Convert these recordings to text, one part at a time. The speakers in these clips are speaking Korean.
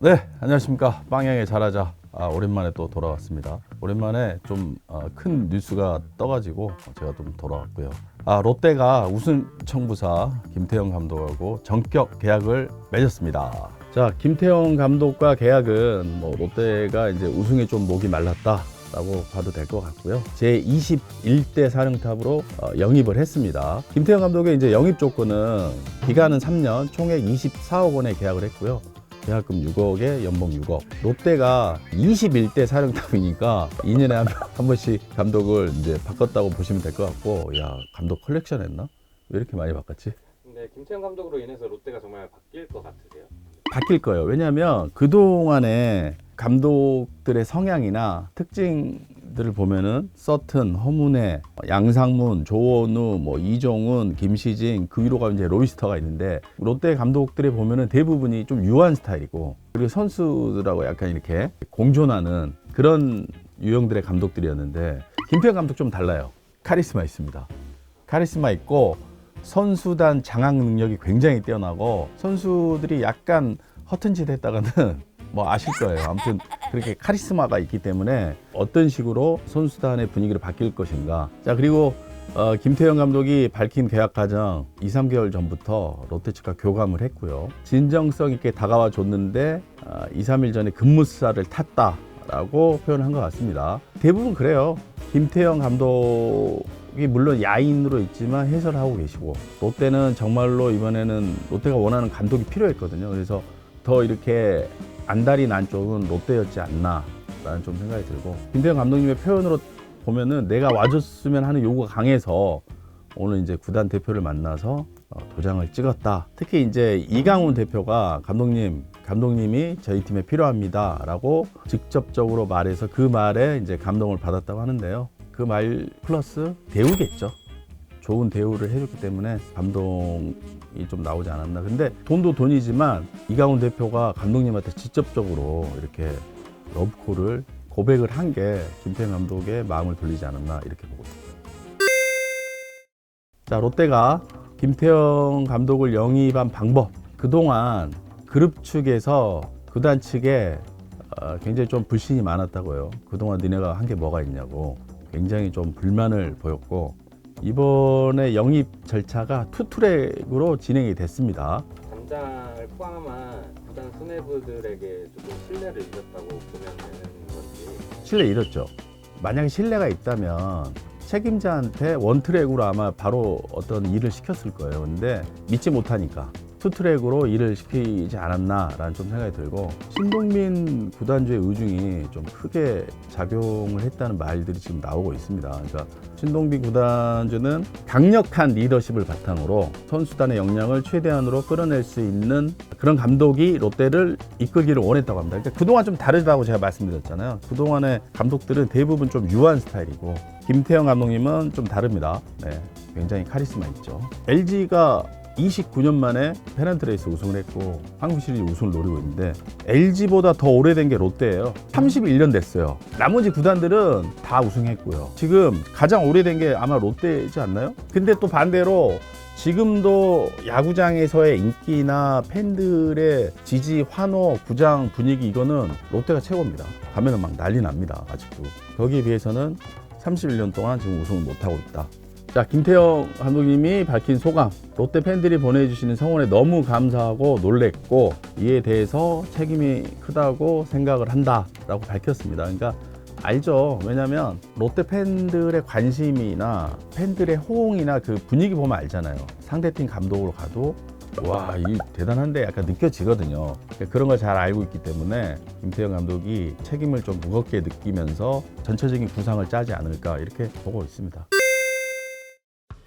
네, 안녕하십니까. 빵양의 잘하자. 아, 오랜만에 또 돌아왔습니다. 오랜만에 좀 큰 뉴스가 떠가지고 제가 좀 돌아왔고요. 아, 롯데가 우승 청부사 김태형 감독하고 전격 계약을 맺었습니다. 자, 김태형 감독과 계약은 뭐 롯데가 이제 우승에 좀 목이 말랐다. 라고 봐도 될 것 같고요. 제 21대 사령탑으로 어, 영입을 했습니다. 김태형 감독의 이제 영입 조건은 기간은 3년, 총액 24억 원에 계약을 했고요. 계약금 6억에 연봉 6억. 롯데가 21대 사령탑이니까 2년에 한, 한 번씩 감독을 이제 바꿨다고 보시면 될 것 같고, 야, 감독 컬렉션 했나? 왜 이렇게 많이 바꿨지? 근데 김태형 감독으로 인해서 롯데가 정말 바뀔 것 같으세요? 바뀔 거예요. 왜냐하면 그동안에 감독들의 성향이나 특징 들을 보면은 서튼, 허문회, 양상문, 조원우, 뭐 이종훈, 김시진 그 위로 가면 이제 로이스터가 있는데 롯데 감독들이 보면은 대부분이 좀 유한 스타일이고 그리고 선수들하고 약간 이렇게 공존하는 그런 유형들의 감독들이었는데 김태형 감독 좀 달라요. 카리스마 있습니다. 카리스마 있고 선수단 장악 능력이 굉장히 뛰어나고 선수들이 약간 허튼 짓 했다가는 뭐 아실 거예요. 아무튼 그렇게 카리스마가 있기 때문에 어떤 식으로 선수단의 분위기를 바뀔 것인가. 자, 그리고 어, 김태형 감독이 밝힌 계약 과정 2, 3개월 전부터 롯데 측과 교감을 했고요. 진정성 있게 다가와 줬는데 어, 2, 3일 전에 급무사를 탔다라고 표현한 것 같습니다. 대부분 그래요. 김태형 감독이 물론 야인으로 있지만 해설을 하고 계시고 롯데는 정말로 이번에는 롯데가 원하는 감독이 필요했거든요. 그래서 더 이렇게 안달이 난 쪽은 롯데였지 않나라는 좀 생각이 들고 김태형 감독님의 표현으로 보면은 내가 와줬으면 하는 요구가 강해서 오늘 이제 구단 대표를 만나서 어, 도장을 찍었다. 특히 이제 이강훈 대표가 감독님, 감독님이 저희 팀에 필요합니다라고 직접적으로 말해서 그 말에 이제 감동을 받았다고 하는데요. 그 말 플러스 대우겠죠. 좋은 대우를 해줬기 때문에 감동이 좀 나오지 않았나. 근데 돈도 돈이지만 이강훈 대표가 감독님한테 직접적으로 이렇게 러브콜을 고백을 한 게 김태형 감독의 마음을 돌리지 않았나 이렇게 보고 있습니다. 자, 롯데가 김태형 감독을 영입한 방법. 그동안 그룹 측에서 구단 측에 어, 굉장히 좀 불신이 많았다고요. 그동안 니네가 한 게 뭐가 있냐고 굉장히 좀 불만을 보였고 이번에 영입 절차가 투트랙으로 진행이 됐습니다. 단장을 포함한 구단 수뇌부들에게 조금 신뢰를 잃었다고 보면 되는 건지 신뢰 잃었죠. 만약에 신뢰가 있다면 책임자한테 원트랙으로 아마 바로 어떤 일을 시켰을 거예요. 근데 믿지 못하니까 투트랙으로 일을 시키지 않았나라는 좀 생각이 들고 신동민 구단주의 의중이 좀 크게 작용을 했다는 말들이 지금 나오고 있습니다. 그러니까 신동빈 구단주는 강력한 리더십을 바탕으로 선수단의 역량을 최대한으로 끌어낼 수 있는 그런 감독이 롯데를 이끌기를 원했다고 합니다. 그러니까 그동안 좀 다르다고 제가 말씀드렸잖아요. 그동안의 감독들은 대부분 좀 유한 스타일이고 김태형 감독님은 좀 다릅니다. 네, 굉장히 카리스마 있죠. LG가 29년 만에 페넌트 레이스 우승을 했고 한국 시리즈 우승을 노리고 있는데 LG보다 더 오래된 게 롯데예요. 31년 됐어요. 나머지 구단들은 다 우승했고요. 지금 가장 오래된 게 아마 롯데이지 않나요? 근데 또 반대로 지금도 야구장에서의 인기나 팬들의 지지, 환호, 구장 분위기 이거는 롯데가 최고입니다. 가면은 막 난리 납니다. 아직도. 거기에 비해서는 31년 동안 지금 우승을 못하고 있다. 자, 김태형 감독님이 밝힌 소감. 롯데 팬들이 보내주시는 성원에 너무 감사하고 놀랬고, 이에 대해서 책임이 크다고 생각을 한다라고 밝혔습니다. 그러니까 알죠. 왜냐면 롯데 팬들의 관심이나 팬들의 호응이나 그 분위기 보면 알잖아요. 상대팀 감독으로 가도 와, 이 대단한데 약간 느껴지거든요. 그러니까 그런 걸 잘 알고 있기 때문에 김태형 감독이 책임을 좀 무겁게 느끼면서 전체적인 구상을 짜지 않을까 이렇게 보고 있습니다.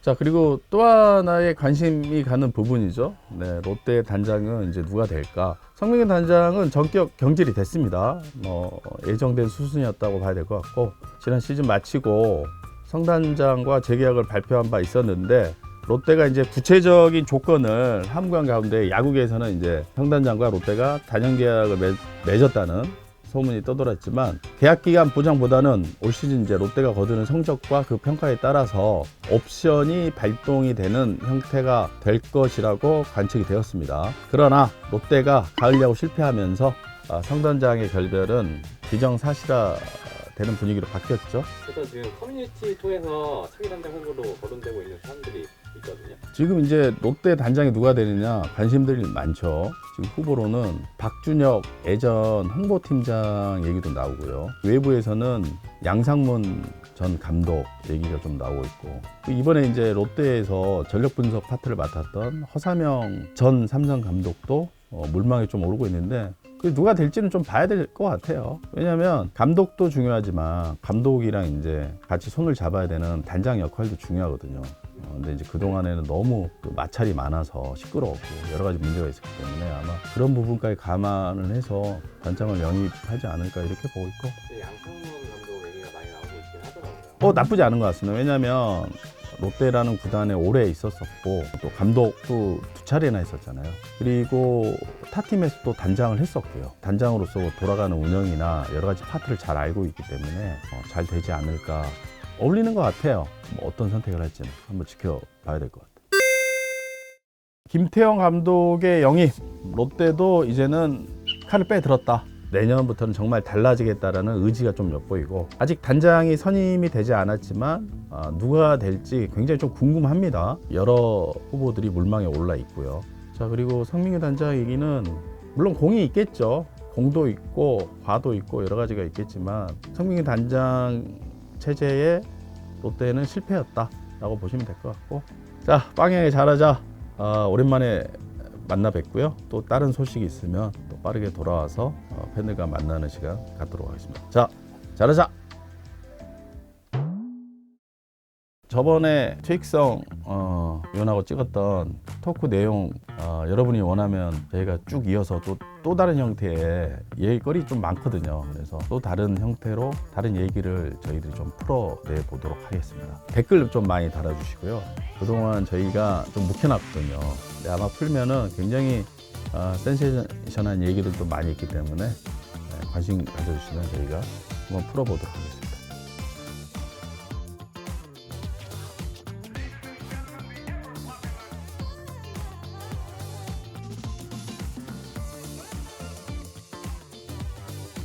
자 그리고 또 하나의 관심이 가는 부분이죠. 네, 롯데 단장은 이제 누가 될까? 성민균 단장은 전격 경질이 됐습니다. 뭐 예정된 수순이었다고 봐야 될 것 같고 지난 시즌 마치고 성 단장과 재계약을 발표한 바 있었는데 롯데가 이제 구체적인 조건을 함구한 가운데 야구계에서는 이제 성 단장과 롯데가 단연 계약을 맺, 맺었다는 소문이 떠돌았지만 계약 기간 보장보다는 올 시즌 이제 롯데가 거두는 성적과 그 평가에 따라서 옵션이 발동이 되는 형태가 될 것이라고 관측이 되었습니다. 그러나 롯데가 가을 야구 실패하면서 아, 성단장의 결별은 기정사실화 되는 분위기로 바뀌었죠. 그래서 지금 커뮤니티 통해서 차기 단장 후보로 거론되고 있는 사람들이 있거든요. 지금 이제 롯데 단장이 누가 되느냐 관심들이 많죠. 지금 후보로는 박준혁 예전 홍보팀장 얘기도 나오고요. 외부에서는 양상문 전 감독 얘기가 좀 나오고 있고 그 이번에 이제 롯데에서 전력 분석 파트를 맡았던 허사명 전 삼성 감독도 어, 물망에 좀 오르고 있는데 그 누가 될지는 좀 봐야 될 것 같아요. 왜냐하면 감독도 중요하지만 감독이랑 이제 같이 손을 잡아야 되는 단장 역할도 중요하거든요. 어, 근데 이제 그동안에는 너무 그 마찰이 많아서 시끄러웠고 여러 가지 문제가 있었기 때문에 아마 그런 부분까지 감안을 해서 단장을 영입하지 않을까 이렇게 보고 있고 근데 양상문 감독 얘기가 많이 나오고 있긴 하더라고요. 어 나쁘지 않은 것 같습니다. 왜냐하면 롯데라는 구단에 오래 있었었고 또 감독도 두 차례나 했었잖아요. 그리고 타 팀에서도 단장을 했었고요. 단장으로서 돌아가는 운영이나 여러 가지 파트를 잘 알고 있기 때문에 어, 잘 되지 않을까 어울리는 것 같아요. 뭐 어떤 선택을 할지는 한번 지켜봐야 될 것 같아요. 김태형 감독의 영입 롯데도 이제는 칼을 빼들었다. 내년부터는 정말 달라지겠다라는 의지가 좀 엿보이고 아직 단장이 선임이 되지 않았지만 아, 누가 될지 굉장히 좀 궁금합니다. 여러 후보들이 물망에 올라 있고요. 자 그리고 성민규 단장 얘기는 물론 공이 있겠죠. 공도 있고 과도 있고 여러 가지가 있겠지만 성민규 단장 체제에 롯데는 실패였다라고 보시면 될 것 같고 자 빵양에 잘하자. 아, 오랜만에 만나 뵙고요. 또 다른 소식이 있으면 또 빠르게 돌아와서 어, 팬들과 만나는 시간 갖도록 하겠습니다. 자, 잘하자. 저번에 최익성 어, 위원하고 찍었던 토크 내용 어, 여러분이 원하면 저희가 쭉 이어서 또, 또 다른 형태의 얘기거리 좀 많거든요. 그래서 또 다른 형태로 다른 얘기를 저희들이 좀 풀어내 보도록 하겠습니다. 댓글 좀 많이 달아주시고요. 그동안 저희가 좀 묵혀놨거든요. 근데 아마 풀면은 굉장히 어, 센세이션한 얘기들도 많이 있기 때문에 네, 관심 가져주시면 저희가 한번 풀어보도록 하겠습니다.